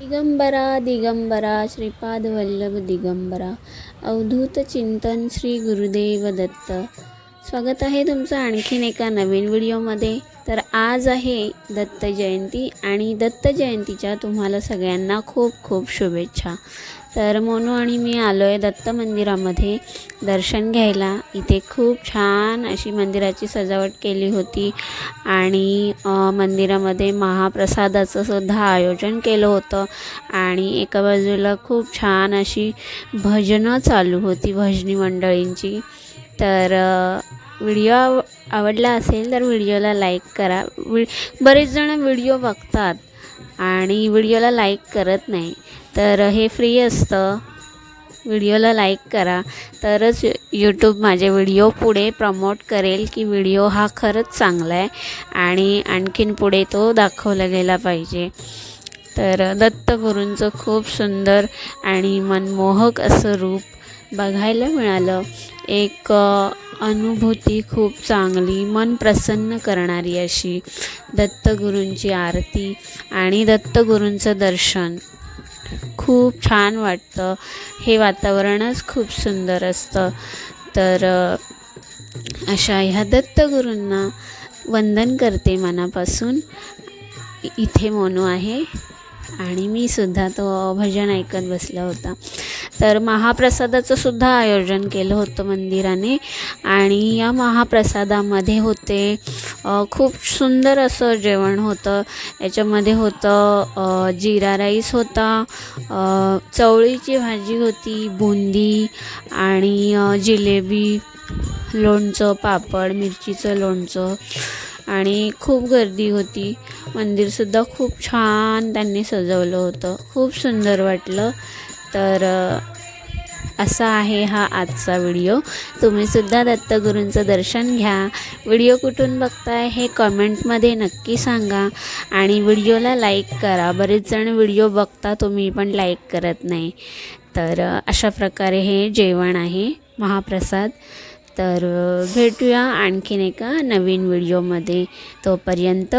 दिगंबरा दिगंबरा श्रीपाद वल्लभ दिगंबरा अवधूत चिंतन श्री गुरुदेव दत्त। स्वागत आहे तुमचं आणखीन एका नवीन व्हिडिओमध्ये. तर आज आहे दत्त जयंती आणि दत्त जयंतीच्या तुम्हाला सगळ्यांना खूप खूप शुभेच्छा. तर मोनू आणि मी आलो आहे दत्त मंदिरामध्ये दर्शन घ्यायला. इथे खूप छान अशी मंदिराची सजावट केली होती आणि मंदिरामध्ये महाप्रसादाचं सुद्धा आयोजन केलं होतं आणि एका बाजूला खूप छान अशी भजनं चालू होती भजनी मंडळींची. तर व्हिडिओ आव आवडला असेल तर व्हिडिओला लाईक करा. वि बरेच जण व्हिडिओ बघतात आणि व्हिडिओला लाईक करत नाही. तर हे फ्री असतं. व्हिडिओला लाईक करा. तरच यूट्यूब माझे व्हिडिओ पुढे प्रमोट करेल की व्हिडिओ हा खरंच चांगला आहे आणि आणखीन पुढे तो दाखवला गेला पाहिजे. तर दत्तगुरूंचं खूप सुंदर आणि मनमोहक असं रूप बघायला मिळालं. एक अनुभूती खूप चांगली मन प्रसन्न करणारी अशी दत्तगुरूंची आरती आणि दत्तगुरूंचं दर्शन. खूप छान वाटतं. हे वातावरणच खूप सुंदर असतं. तर अशा ह्या दत्तगुरूंना वंदन करते मनापासून. इथे मोनू आहे. आणि मी सुद्धा तो भजन ऐकत बसला होता. तर महाप्रसादाचं सुद्धा आयोजन केलं होतं मंदिराने. आणि या महाप्रसादामध्ये होते खूप सुंदर असं जेवण होतं. याच्यामध्ये होतं जिरा राईस होता चवळीची भाजी होती बुंदी आणि जिलेबी लोणचं पापड मिरचीचं लोणचं. आणि खूप गर्दी होती. मंदिरसुद्धा खूप छान त्यांनी सजवलं होतं. खूप सुंदर वाटलं. तर असा आहे हा आजचा व्हिडिओ. तुम्हीसुद्धा दत्तगुरूंचं दर्शन घ्या. व्हिडिओ कुठून बघताय हे कमेंटमध्ये नक्की सांगा. आणि व्हिडिओला लाईक करा. बरेच जण व्हिडिओ बघता तुम्ही पण लाईक करत नाही. तर अशा प्रकारे हे जेवण आहे. महाप्रसाद. तर भेटूया आणखीन एका नवीन व्हिडिओमध्ये. तोपर्यंत